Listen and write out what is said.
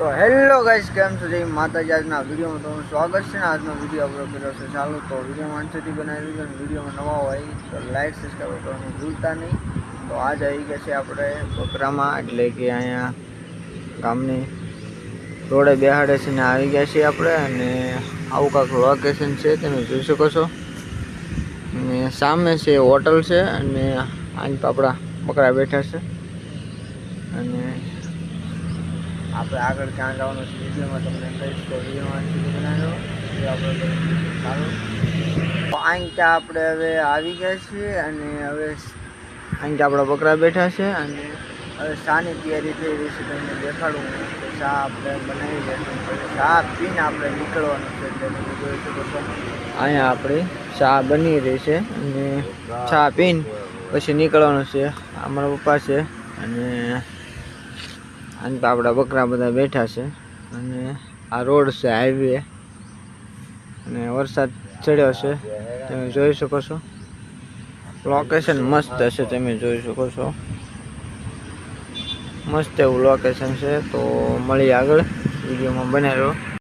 તો hello guys, કેમ છો? જય માતાજી. આજના વિડીયોમાં તમારું સ્વાગત છે ને આજનો વીડિયો આપણો કર્યો છે. ચાલુ તો વિડીયોમાં અંતથી બનાવી દીધો વિડીયોમાં નવા હોય તો લાઈક સબસ્ક્રાઈબ કરવાનું ભૂલતા નહીં. તો આજ આવી ગયા છે આપણે બકરામાં, એટલે કે અહીંયા ગામની રોડે બેહાડે છે ને આવી ગયા છીએ આપણે. અને આવું કાંક લોકેશન છે, તમે જોઈ શકો છો. અને સામે છે હોટલ છે. અને આજ આપણા બકરા બેઠા છે. અને આપણે આગળ ક્યાં જવાનું છે વિડીયોમાં તમને કહીશ. તો વિડીયોમાં બનાવ્યો. એ આપણે સારું? અહીં ત્યાં આપણે હવે આવી ગયા છીએ અને હવે અહીં ત્યાં આપણા બકરા બેઠા છે અને હવે શાની તૈયારી થઈ રહી છે. તમને દેખાડું કે ચા આપણે બનાવી દઈશું પછી ચા પીને આપણે નીકળવાનું છે એટલે જોઈ શકો છો. અહીંયા આપણે ચા બની રહી છે અને ચા પીને પછી નીકળવાનું છે. અમારા પપ્પા છે અને અને તો આપણા બકરા બધા બેઠા છે. અને આ રોડ છે હાઈવે અને વરસાદ ચડ્યો છે. તમે જોઈ શકો છો. લોકેશન મસ્ત છે તમે જોઈ શકો છો. મસ્ત એવું લોકેશન છે. તો મળી આગળ. વિડીયોમાં બનાવ્યો